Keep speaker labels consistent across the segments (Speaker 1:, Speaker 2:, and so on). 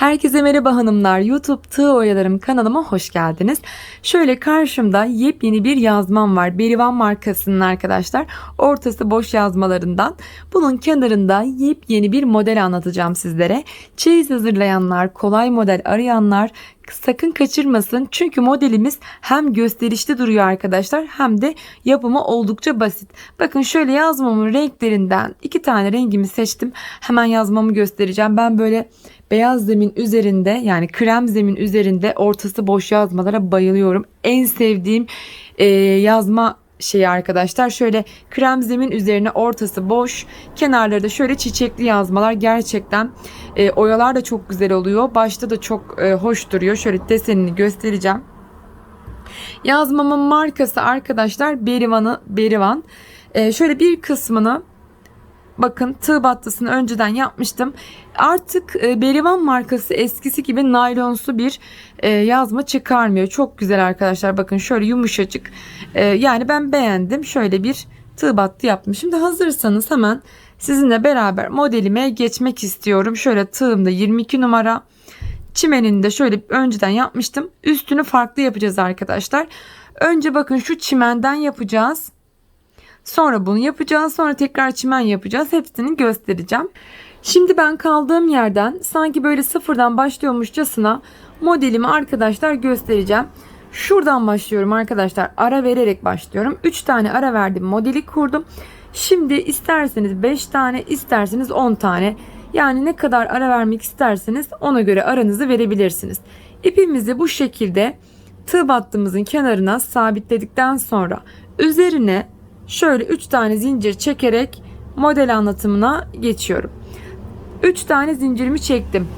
Speaker 1: Herkese merhaba hanımlar. YouTube Tığ Oyalarım kanalıma hoş geldiniz. Şöyle karşımda yepyeni bir yazmam var. Berivan markasının arkadaşlar. Ortası boş yazmalarından. Bunun kenarında yepyeni bir model anlatacağım sizlere. Çeyiz hazırlayanlar, kolay model arayanlar sakın kaçırmasın. Çünkü modelimiz hem gösterişli duruyor arkadaşlar hem de yapımı oldukça basit. Bakın şöyle yazmamın renklerinden iki tane rengimi seçtim. Hemen yazmamı göstereceğim. Ben böyle beyaz zemin üzerinde yani krem zemin üzerinde ortası boş yazmalara bayılıyorum. En sevdiğim e, yazma şeyi arkadaşlar. Şöyle krem zemin üzerine ortası boş kenarları da şöyle çiçekli yazmalar. Gerçekten e, oyalar da çok güzel oluyor. Başta da çok e, hoş duruyor. Şöyle desenini göstereceğim. Yazmamın markası arkadaşlar Berivan'ı Berivan. E, şöyle bir kısmını Bakın tığ battısını önceden yapmıştım. Artık e, Berivan markası eskisi gibi naylonsu bir e, yazma çıkarmıyor. Çok güzel arkadaşlar. Bakın şöyle yumuşacık. E, yani ben beğendim. Şöyle bir tığ battı yaptım. Şimdi hazırsanız hemen sizinle beraber modelime geçmek istiyorum. Şöyle tığımda 22 numara. Çimenini de şöyle önceden yapmıştım. Üstünü farklı yapacağız arkadaşlar. Önce bakın şu çimenden yapacağız. Sonra bunu yapacağız. Sonra tekrar çimen yapacağız. Hepsini göstereceğim. Şimdi ben kaldığım yerden sanki böyle sıfırdan başlıyormuşçasına modelimi arkadaşlar göstereceğim. Şuradan başlıyorum arkadaşlar. Ara vererek başlıyorum. 3 tane ara verdim. Modeli kurdum. Şimdi isterseniz 5 tane, isterseniz 10 tane. Yani ne kadar ara vermek isterseniz ona göre aranızı verebilirsiniz. İpimizi bu şekilde tığ battığımızın kenarına sabitledikten sonra üzerine Şöyle 3 tane zincir çekerek model anlatımına geçiyorum. 3 tane zincirimi çektim.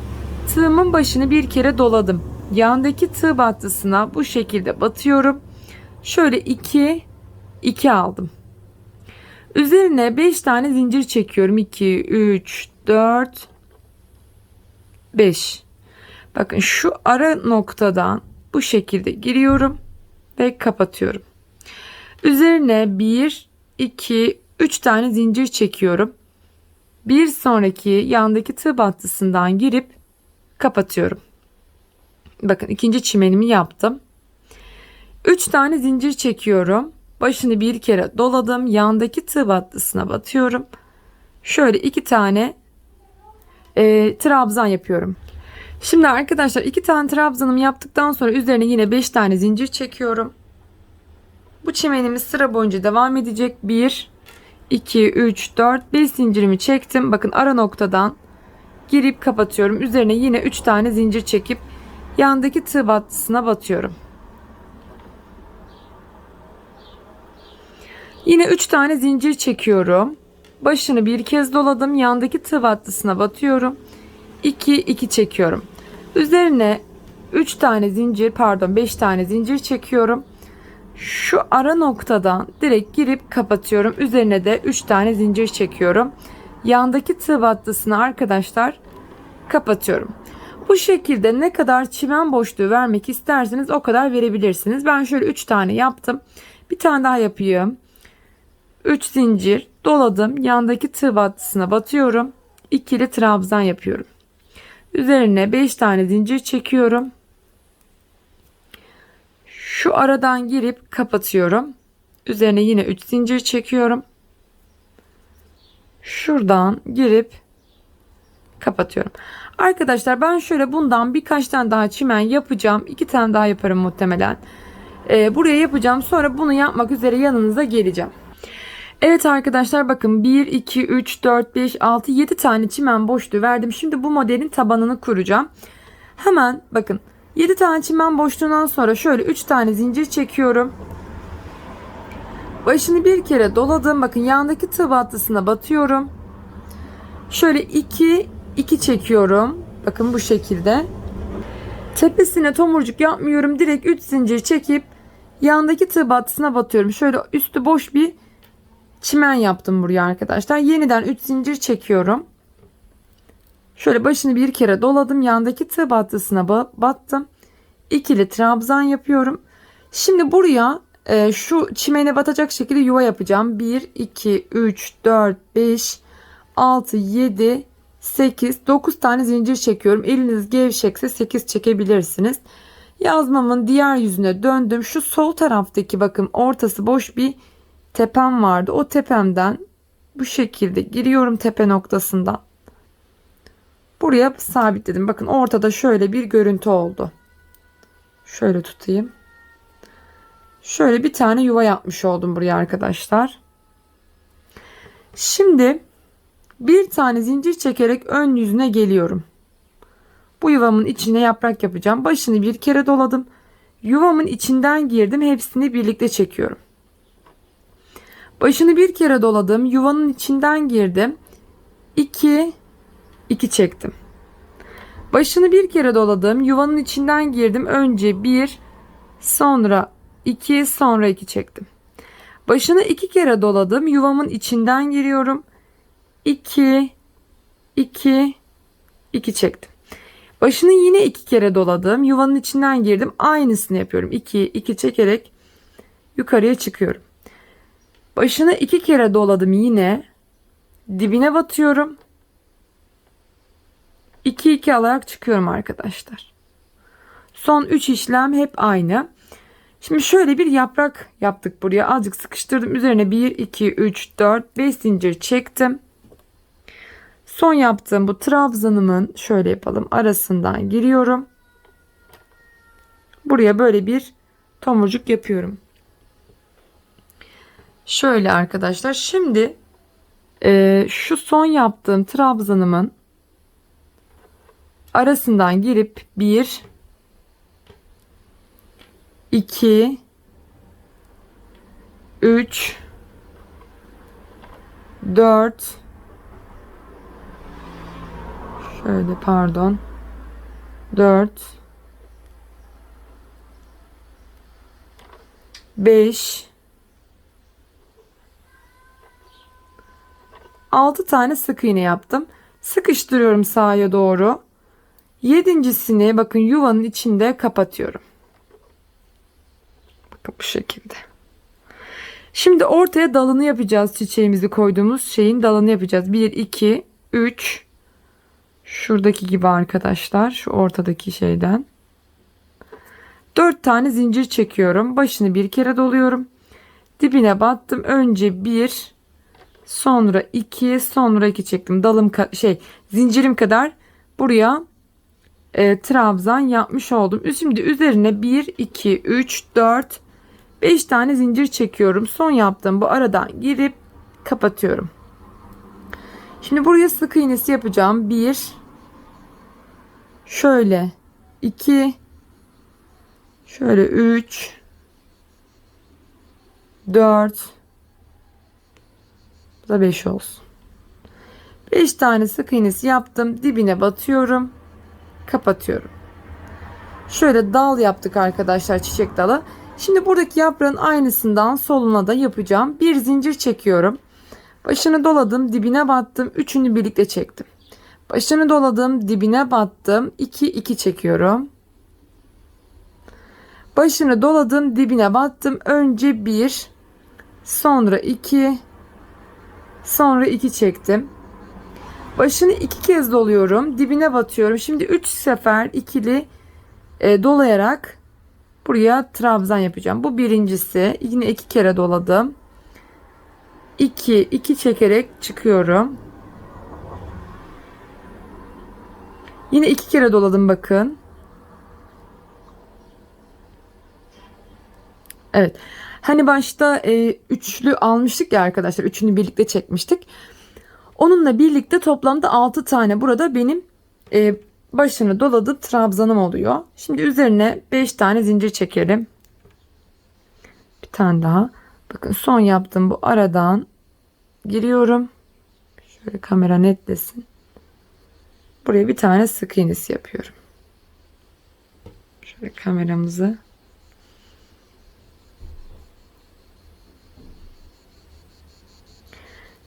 Speaker 1: Tığımın başını bir kere doladım. Yandaki tığ battısına bu şekilde batıyorum. Şöyle 2 2 aldım. Üzerine 5 tane zincir çekiyorum. 2 3 4 5. Bakın şu ara noktadan bu şekilde giriyorum ve kapatıyorum. Üzerine 1, 2, 3 tane zincir çekiyorum. Bir sonraki yandaki tığ battısından girip kapatıyorum. Bakın ikinci çimenimi yaptım. 3 tane zincir çekiyorum. Başını bir kere doladım. Yandaki tığ battısına batıyorum. Şöyle iki tane e, trabzan yapıyorum. Şimdi arkadaşlar iki tane trabzanımı yaptıktan sonra üzerine yine 5 tane zincir çekiyorum. Bu çimenimiz sıra boyunca devam edecek. 1, 2, 3, 4, 5 zincirimi çektim. Bakın ara noktadan girip kapatıyorum. Üzerine yine 3 tane zincir çekip yandaki tığ battısına batıyorum. Yine 3 tane zincir çekiyorum. Başını bir kez doladım. Yandaki tığ battısına batıyorum. 2 2 çekiyorum. Üzerine 3 tane zincir pardon 5 tane zincir çekiyorum. Şu ara noktadan direkt girip kapatıyorum. Üzerine de 3 tane zincir çekiyorum. Yandaki tığ battısını arkadaşlar kapatıyorum. Bu şekilde ne kadar çimen boşluğu vermek isterseniz o kadar verebilirsiniz. Ben şöyle 3 tane yaptım. Bir tane daha yapayım. 3 zincir doladım. Yandaki tığ battısına batıyorum. İkili trabzan yapıyorum. Üzerine 5 tane zincir çekiyorum. Şu aradan girip kapatıyorum. Üzerine yine 3 zincir çekiyorum. Şuradan girip kapatıyorum. Arkadaşlar ben şöyle bundan birkaç tane daha çimen yapacağım. 2 tane daha yaparım muhtemelen. Ee, buraya yapacağım. Sonra bunu yapmak üzere yanınıza geleceğim. Evet arkadaşlar bakın 1, 2, 3, 4, 5, 6, 7 tane çimen boşluğu verdim. Şimdi bu modelin tabanını kuracağım. Hemen bakın 7 tane çimen boşluğundan sonra şöyle 3 tane zincir çekiyorum. Başını bir kere doladım. Bakın yandaki tığ battısına batıyorum. Şöyle 2 2 çekiyorum. Bakın bu şekilde. Tepesine tomurcuk yapmıyorum. Direkt 3 zincir çekip yandaki tığ battısına batıyorum. Şöyle üstü boş bir çimen yaptım buraya arkadaşlar. Yeniden 3 zincir çekiyorum. Şöyle başını bir kere doladım. Yandaki tığ battısına battım. İkili trabzan yapıyorum. Şimdi buraya e, şu çimene batacak şekilde yuva yapacağım. 1, 2, 3, 4, 5, 6, 7, 8, 9 tane zincir çekiyorum. Eliniz gevşekse 8 çekebilirsiniz. Yazmamın diğer yüzüne döndüm. Şu sol taraftaki bakın ortası boş bir tepem vardı. O tepemden bu şekilde giriyorum tepe noktasından. Buraya sabitledim. Bakın ortada şöyle bir görüntü oldu. Şöyle tutayım. Şöyle bir tane yuva yapmış oldum buraya arkadaşlar. Şimdi bir tane zincir çekerek ön yüzüne geliyorum. Bu yuvamın içine yaprak yapacağım. Başını bir kere doladım. Yuvamın içinden girdim. Hepsini birlikte çekiyorum. Başını bir kere doladım. Yuvanın içinden girdim. 2 2 çektim. Başını bir kere doladım. Yuvanın içinden girdim. Önce 1 sonra 2 sonra 2 çektim. Başını iki kere doladım. Yuvamın içinden giriyorum. 2 2 2 çektim. Başını yine iki kere doladım. Yuvanın içinden girdim. Aynısını yapıyorum. 2 2 çekerek yukarıya çıkıyorum. Başını iki kere doladım yine. Dibine batıyorum. 2 2 alarak çıkıyorum arkadaşlar. Son 3 işlem hep aynı. Şimdi şöyle bir yaprak yaptık buraya. Azıcık sıkıştırdım. Üzerine 1 2 3 4 5 zincir çektim. Son yaptığım bu trabzanımın şöyle yapalım arasından giriyorum. Buraya böyle bir tomurcuk yapıyorum. Şöyle arkadaşlar şimdi e, şu son yaptığım trabzanımın arasından girip bir 2 3 4 şöyle pardon 4 5 6 tane sık iğne yaptım. Sıkıştırıyorum sağa doğru. Yedincisini bakın yuvanın içinde kapatıyorum. Bakın bu şekilde. Şimdi ortaya dalını yapacağız. Çiçeğimizi koyduğumuz şeyin dalını yapacağız. 1, 2, 3. Şuradaki gibi arkadaşlar. Şu ortadaki şeyden. 4 tane zincir çekiyorum. Başını bir kere doluyorum. Dibine battım. Önce 1, sonra 2, sonra 2 çektim. Dalım şey zincirim kadar buraya e, trabzan yapmış oldum. Şimdi üzerine 1, 2, 3, 4, 5 tane zincir çekiyorum. Son yaptığım bu aradan girip kapatıyorum. Şimdi buraya sık iğnesi yapacağım. 1 şöyle 2 şöyle 3 4 bu da 5 olsun. 5 tane sık iğnesi yaptım. Dibine batıyorum. Kapatıyorum. Şöyle dal yaptık arkadaşlar çiçek dalı. Şimdi buradaki yaprağın aynısından soluna da yapacağım. Bir zincir çekiyorum. Başını doladım, dibine battım. Üçünü birlikte çektim. Başını doladım, dibine battım. 2 2 çekiyorum. Başını doladım, dibine battım. Önce 1, sonra 2, sonra 2 çektim. Başını iki kez doluyorum. Dibine batıyorum. Şimdi 3 sefer ikili e, dolayarak buraya trabzan yapacağım. Bu birincisi. Yine iki kere doladım. 2 2 çekerek çıkıyorum. Yine iki kere doladım bakın. Evet. Hani başta e, üçlü almıştık ya arkadaşlar. Üçünü birlikte çekmiştik. Onunla birlikte toplamda 6 tane burada benim e, başını doladı trabzanım oluyor. Şimdi üzerine 5 tane zincir çekelim. Bir tane daha. Bakın son yaptığım bu aradan giriyorum. Şöyle kamera netlesin. Buraya bir tane sık iğnesi yapıyorum. Şöyle kameramızı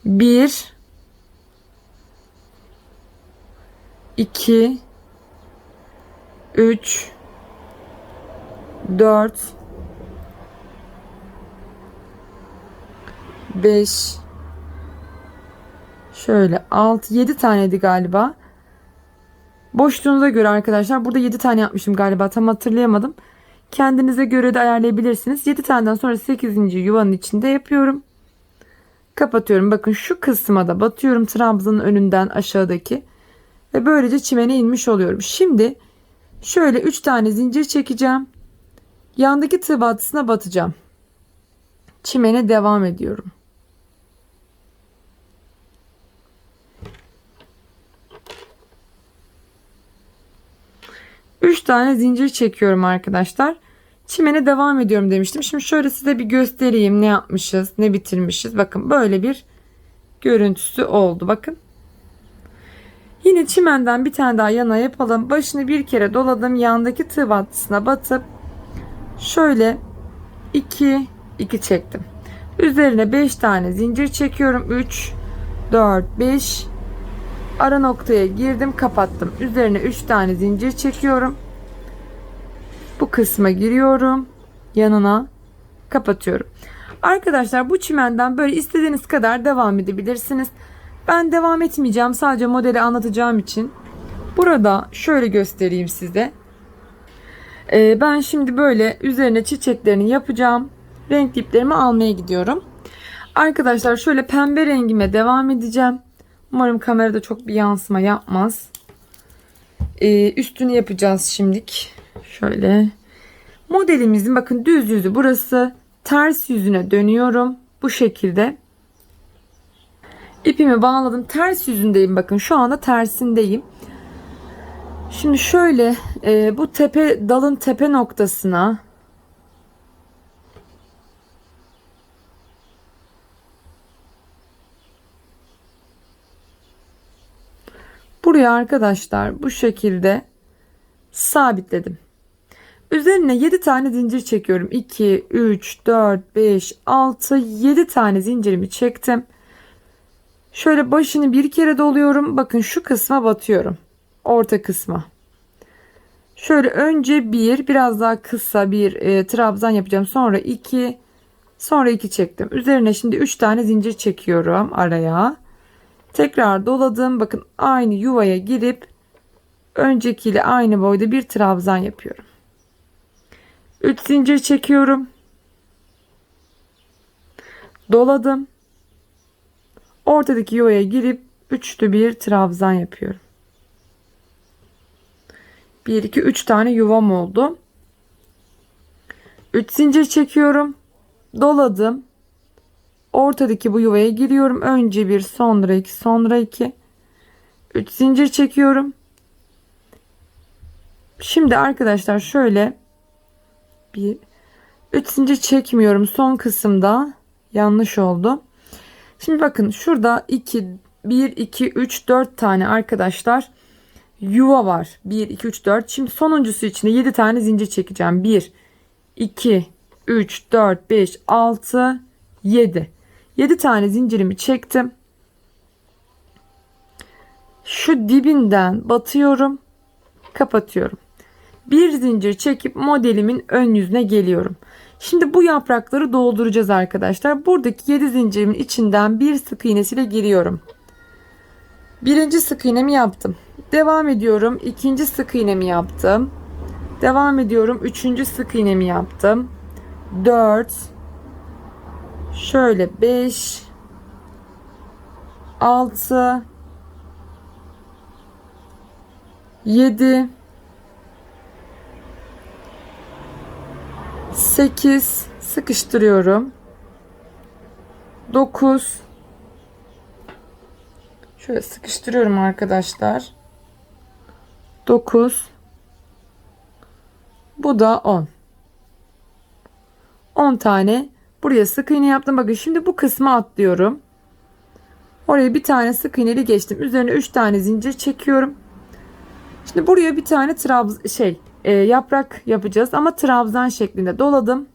Speaker 1: bir 2 3 4 5 Şöyle 6 7 taneydi galiba. Boşluğunuza göre arkadaşlar burada 7 tane yapmışım galiba tam hatırlayamadım. Kendinize göre de ayarlayabilirsiniz. 7 taneden sonra 8. yuvanın içinde yapıyorum. Kapatıyorum. Bakın şu kısma da batıyorum trabzanın önünden aşağıdaki. Ve böylece çimene inmiş oluyorum. Şimdi şöyle 3 tane zincir çekeceğim. Yandaki tığ battısına batacağım. Çimene devam ediyorum. Üç tane zincir çekiyorum arkadaşlar. Çimene devam ediyorum demiştim. Şimdi şöyle size bir göstereyim ne yapmışız, ne bitirmişiz. Bakın böyle bir görüntüsü oldu. Bakın. Yine çimenden bir tane daha yana yapalım. Başını bir kere doladım. Yandaki tığ battısına batıp şöyle 2 2 çektim. Üzerine 5 tane zincir çekiyorum. 3 4 5 ara noktaya girdim, kapattım. Üzerine 3 tane zincir çekiyorum. Bu kısma giriyorum. Yanına kapatıyorum. Arkadaşlar bu çimenden böyle istediğiniz kadar devam edebilirsiniz. Ben devam etmeyeceğim. Sadece modeli anlatacağım için. Burada şöyle göstereyim size. Ee, ben şimdi böyle üzerine çiçeklerini yapacağım. Renk iplerimi almaya gidiyorum. Arkadaşlar şöyle pembe rengime devam edeceğim. Umarım kamerada çok bir yansıma yapmaz. Ee, üstünü yapacağız şimdilik. Şöyle. Modelimizin bakın düz yüzü burası. Ters yüzüne dönüyorum. Bu şekilde. İpimi bağladım. Ters yüzündeyim bakın. Şu anda tersindeyim. Şimdi şöyle e, bu tepe dalın tepe noktasına buraya arkadaşlar bu şekilde sabitledim. Üzerine 7 tane zincir çekiyorum. 2, 3, 4, 5, 6, 7 tane zincirimi çektim. Şöyle başını bir kere doluyorum. Bakın şu kısma batıyorum. Orta kısma. Şöyle önce bir biraz daha kısa bir e, trabzan yapacağım. Sonra iki sonra iki çektim. Üzerine şimdi üç tane zincir çekiyorum araya. Tekrar doladım. Bakın aynı yuvaya girip öncekiyle aynı boyda bir trabzan yapıyorum. 3 zincir çekiyorum. Doladım. Ortadaki yuvaya girip üçlü bir trabzan yapıyorum. 1 2 3 tane yuvam oldu. 3 zincir çekiyorum. Doladım. Ortadaki bu yuvaya giriyorum. Önce bir, sonra iki, sonra iki. 3 zincir çekiyorum. Şimdi arkadaşlar şöyle bir 3 zincir çekmiyorum son kısımda yanlış oldu. Şimdi bakın şurada 2 1 2 3 4 tane arkadaşlar yuva var. 1 2 3 4. Şimdi sonuncusu için 7 tane zincir çekeceğim. 1 2 3 4 5 6 7. 7 tane zincirimi çektim. Şu dibinden batıyorum. Kapatıyorum. Bir zincir çekip modelimin ön yüzüne geliyorum. Şimdi bu yaprakları dolduracağız arkadaşlar. Buradaki 7 zincirimin içinden bir sık iğnesiyle giriyorum. Birinci sık iğnemi yaptım. Devam ediyorum. İkinci sık iğnemi yaptım. Devam ediyorum. Üçüncü sık iğnemi yaptım. 4 Şöyle 5 6 7 8 sıkıştırıyorum. 9 Şöyle sıkıştırıyorum arkadaşlar. 9 Bu da 10 10 tane buraya sık iğne yaptım. Bakın şimdi bu kısmı atlıyorum. Oraya bir tane sık iğneli geçtim. Üzerine 3 tane zincir çekiyorum. Şimdi buraya bir tane trabz şey e, yaprak yapacağız ama trabzan şeklinde doladım.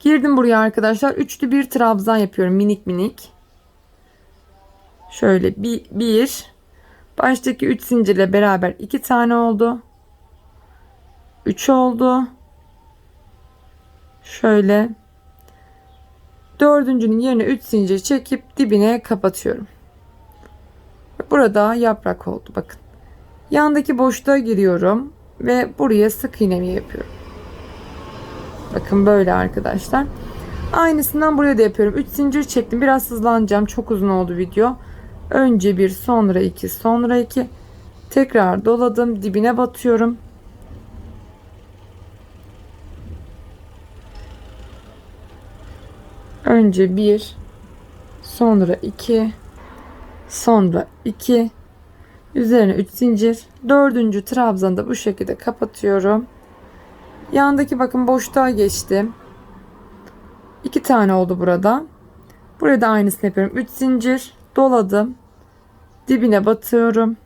Speaker 1: Girdim buraya arkadaşlar. Üçlü bir trabzan yapıyorum minik minik. Şöyle bir, bir baştaki 3 zincirle beraber 2 tane oldu. 3 oldu. Şöyle dördüncünün yerine 3 zincir çekip dibine kapatıyorum. Burada yaprak oldu bakın. Yandaki boşluğa giriyorum ve buraya sık iğnemi yapıyorum. Bakın böyle arkadaşlar. Aynısından buraya da yapıyorum. 3 zincir çektim. Biraz hızlanacağım. Çok uzun oldu video. Önce bir, sonra iki, sonra iki. Tekrar doladım. Dibine batıyorum. Önce bir, sonra iki, sonra iki, üzerine 3 zincir. Dördüncü trabzanı da bu şekilde kapatıyorum. Yandaki bakın boşluğa geçtim. İki tane oldu burada. Buraya da aynısını yapıyorum. 3 zincir doladım. Dibine batıyorum.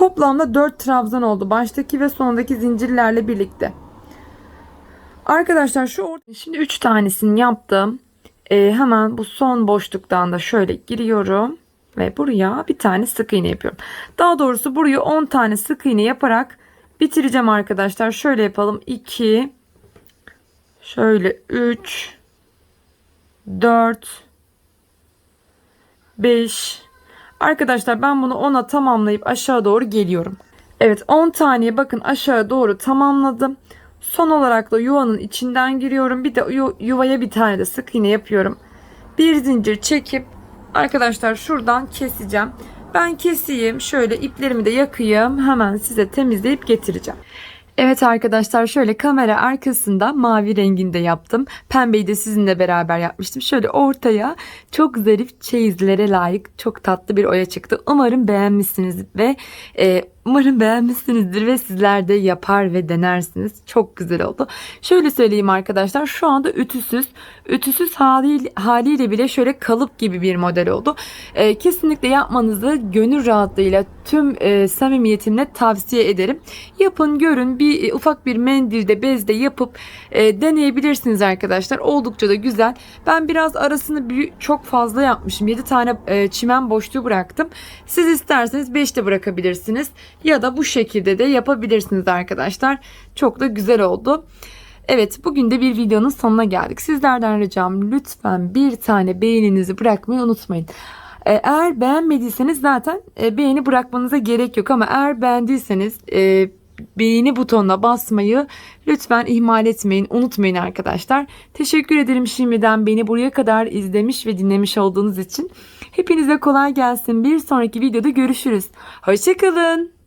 Speaker 1: Toplamda 4 trabzan oldu. Baştaki ve sondaki zincirlerle birlikte. Arkadaşlar şu şimdi 3 tanesini yaptım. Ee, hemen bu son boşluktan da şöyle giriyorum ve buraya bir tane sık iğne yapıyorum. Daha doğrusu buraya 10 tane sık iğne yaparak bitireceğim arkadaşlar. Şöyle yapalım. 2 şöyle 3 4 5 Arkadaşlar ben bunu 10'a tamamlayıp aşağı doğru geliyorum. Evet 10 taneye bakın aşağı doğru tamamladım. Son olarak da yuvanın içinden giriyorum. Bir de yu- yuvaya bir tane de sık iğne yapıyorum. Bir zincir çekip arkadaşlar şuradan keseceğim. Ben keseyim. Şöyle iplerimi de yakayım. Hemen size temizleyip getireceğim. Evet arkadaşlar şöyle kamera arkasında mavi renginde yaptım. Pembeyi de sizinle beraber yapmıştım. Şöyle ortaya çok zarif çeyizlere layık çok tatlı bir oya çıktı. Umarım beğenmişsiniz ve e, umarım beğenmişsinizdir ve sizler de yapar ve denersiniz. Çok güzel oldu. Şöyle söyleyeyim arkadaşlar şu anda ütüsüz. Ütüsüz haliyle, haliyle bile şöyle kalıp gibi bir model oldu. E, kesinlikle yapmanızı gönül rahatlığıyla tüm e, samimiyetimle tavsiye ederim. Yapın görün bir e, ufak bir mendilde bezde yapıp e, deneyebilirsiniz arkadaşlar. Oldukça da güzel. Ben biraz arasını büyü- çok fazla yapmışım. 7 tane e, çimen boşluğu bıraktım. Siz isterseniz 5 de bırakabilirsiniz. Ya da bu şekilde de yapabilirsiniz arkadaşlar. Çok da güzel oldu. Evet bugün de bir videonun sonuna geldik. Sizlerden ricam lütfen bir tane beğeninizi bırakmayı unutmayın. E, Eğer beğenmediyseniz zaten e, beğeni bırakmanıza gerek yok ama eğer beğendiyseniz e, beğeni butonuna basmayı lütfen ihmal etmeyin, unutmayın arkadaşlar. Teşekkür ederim şimdiden beni buraya kadar izlemiş ve dinlemiş olduğunuz için. Hepinize kolay gelsin. Bir sonraki videoda görüşürüz. Hoşçakalın.